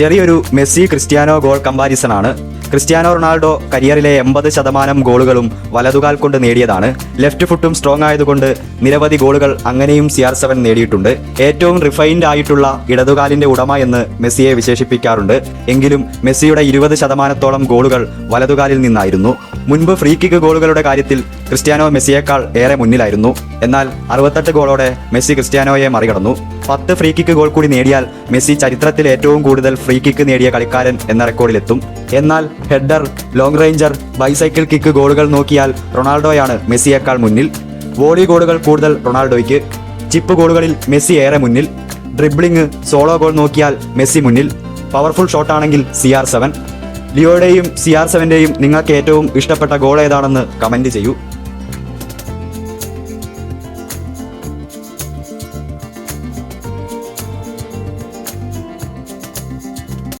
ചെറിയൊരു Messi Cristiano goal comparison ആണ് Cristiano Ronaldo കരിയറിലെ എൺപത് ശതമാനം ഗോളുകളും വലതുകാൽ കൊണ്ട് നേടിയതാണ്. ലെഫ്റ്റ് ഫുട്ടും സ്ട്രോങ് ആയതുകൊണ്ട് നിരവധി ഗോളുകൾ അങ്ങനെയും സി ആർ സെവൻ നേടിയിട്ടുണ്ട്. ഏറ്റവും റിഫൈൻഡ് ആയിട്ടുള്ള ഇടതുകാലിന്റെ ഉടമ എന്ന് മെസ്സിയെ വിശേഷിപ്പിക്കാറുണ്ട്. എങ്കിലും മെസ്സിയുടെ ഇരുപത് ശതമാനത്തോളം ഗോളുകൾ വലതുകാലിൽ നിന്നായിരുന്നു. മുൻപ് ഫ്രീ കിക്ക് ഗോളുകളുടെ കാര്യത്തിൽ ക്രിസ്ത്യാനോ മെസ്സിയേക്കാൾ ഏറെ മുന്നിലായിരുന്നു. എന്നാൽ അറുപത്തെട്ട് ഗോളോടെ മെസ്സി ക്രിസ്ത്യാനോയെ മറികടന്നു. പത്ത് ഫ്രീ കിക്ക് ഗോൾ കൂടി നേടിയാൽ മെസ്സി ചരിത്രത്തിൽ ഏറ്റവും കൂടുതൽ ഫ്രീ കിക്ക് നേടിയ കളിക്കാരൻ എന്ന റെക്കോർഡിലെത്തും. എന്നാൽ header long ranger bicycle kick ഗോളുകൾ നോക്കിയാൽ റൊണാൾഡോയാണ് മെസ്സിയേക്കാൾ മുന്നിൽ. വോളി ഗോളുകൾ കൂടുതൽ റൊണാൾഡോയ്ക്ക്. ചിപ്പ് ഗോളുകളിൽ മെസ്സി ഏറെ മുന്നിൽ. ഡ്രിബ്ലിംഗ് സോളോ ഗോൾ നോക്കിയാൽ മെസ്സി മുന്നിൽ. പവർഫുൾ ഷോട്ടാണെങ്കിൽ സി ആർ സെവൻ. ലിയോയുടെയും സി ആർ സെവന്റെയും നിങ്ങൾക്ക് ഏറ്റവും ഇഷ്ടപ്പെട്ട ഗോൾ ഏതാണെന്ന് കമന്റ് ചെയ്യൂ.